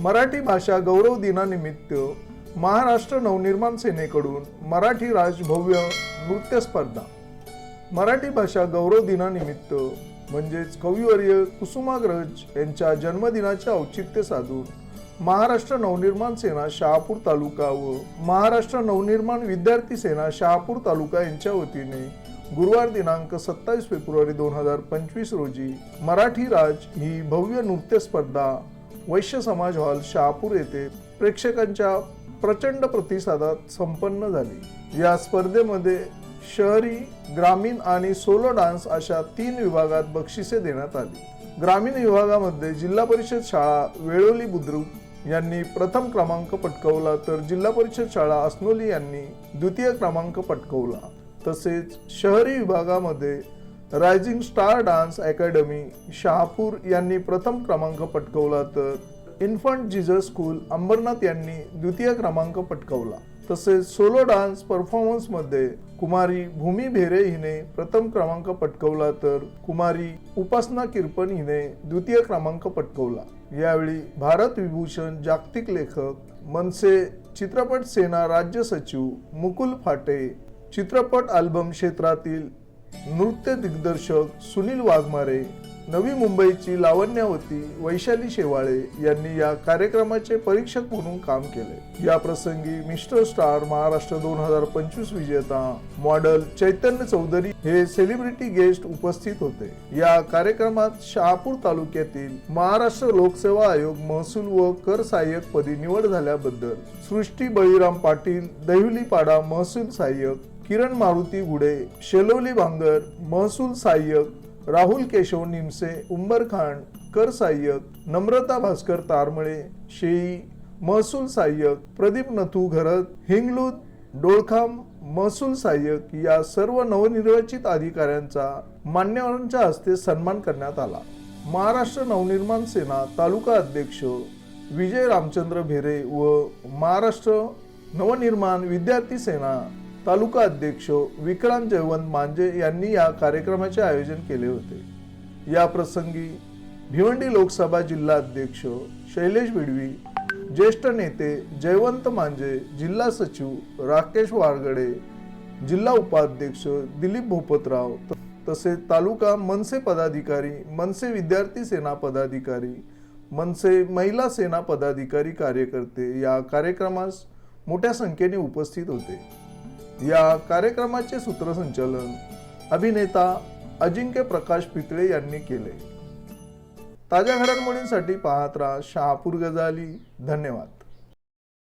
मराठी भाषा गौरव दिनानिमित्त महाराष्ट्र नवनिर्माण सेनेकडून मराठी राज भव्य नृत्य स्पर्धा. मराठी भाषा गौरव दिनानिमित्त म्हणजेच कविवर्य कुसुमाग्रज यांच्या जन्मदिनाचे औचित्य साधून महाराष्ट्र नवनिर्माण सेना शहापूर तालुका व महाराष्ट्र नवनिर्माण विद्यार्थी सेना शहापूर तालुका यांच्या वतीने गुरुवार दिनांक सत्तावीस फेब्रुवारी दोन हजार पंचवीस रोजी मराठी राज ही भव्य नृत्य स्पर्धा वैश्य समाज हॉल शहापूर येथे प्रेक्षकांच्या प्रचंड प्रतिसादात संपन्न झाली. या स्पर्धेमध्ये शहरी ग्रामीण आणि सोलो डान्स अशा तीन विभागात बक्षिसे देण्यात आली. ग्रामीण विभागामध्ये जिल्हा परिषद शाळा वेळोली बुद्रुक यांनी प्रथम क्रमांक पटकवला तर जिल्हा परिषद शाळा अस्नोली यांनी द्वितीय क्रमांक पटकवला. तसेच शहरी विभागामध्ये rising star dance academy Shahapur यांनी प्रथम क्रमांक पटकवला तर इन्फंट जिजस स्कूल अंबरनाथ यांनी द्वितीय क्रमांक पटकवला. तसेच सोलो डान्स परफॉर्मन्समध्ये कुमारी भूमी भेरे हिने प्रथम क्रमांक पटकवला तर कुमारी उपासना किरपन हिने द्वितीय क्रमांक पटकवला. यावेळी भारत विभूषण जागतिक लेखक मनसे चित्रपट सेना राज्य सचिव मुकुल फाटे चित्रपट अल्बम क्षेत्रातील नृत्य दिग्दर्शक सुनील वाघमारे नवी मुंबईची लावण्यावती वैशाली शेवाळे यांनी या कार्यक्रमाचे परीक्षक म्हणून काम केले. या प्रसंगी मिस्टर स्टार महाराष्ट्र दोन हजार पंचवीस विजेता मॉडेल चैतन्य चौधरी हे सेलिब्रिटी गेस्ट उपस्थित होते. या कार्यक्रमात शहापूर तालुक्यातील महाराष्ट्र लोकसेवा आयोग महसूल व कर सहाय्यक पदी निवड झाल्याबद्दल सृष्टी बळीराम पाटील दहिवलीपाडा महसूल सहाय्यक किरण मारुती गुडे शेलवली भांगर महसूल सहाय्यक राहुल केशव निमसे उंबरखांड कर सहाय्यक नम्रता भास्कर तारमळे शेई महसूल सहाय्यक प्रदीप नथू घरत हिंगलूद डोळखाम महसूल सहाय्यक या सर्व नवनिर्वाचित अधिकाऱ्यांचा मान्यवरांच्या हस्ते सन्मान करण्यात आला. महाराष्ट्र नवनिर्माण सेना तालुका अध्यक्ष विजय रामचंद्र भेरे व महाराष्ट्र नवनिर्माण विद्यार्थी सेना तालुका अध्यक्ष विक्रांत जयवंत मांजे यांनी या कार्यक्रमाचे आयोजन केले होते. या प्रसंगी भिवंडी लोकसभा जिल्हा अध्यक्ष शैलेश बिडवी ज्येष्ठ नेते जयवंत मांजे जिल्हा सचिव राकेश वारगडे जिल्हा उपाध्यक्ष दिलीप भोपतराव तसे तसेच तालुका मनसे पदाधिकारी मनसे विद्यार्थी सेना पदाधिकारी मनसे महिला सेना पदाधिकारी कार्यकर्ते या कार्यक्रमास मोठ्या संख्येने उपस्थित होते. या कार्यक्रमाचे सूत्रसंचालन अभिनेता अजिंक्य प्रकाश पितळे यांनी केले. ताज्या घडामोडींसाठी पाहत राहा शहापूर गजाली. धन्यवाद.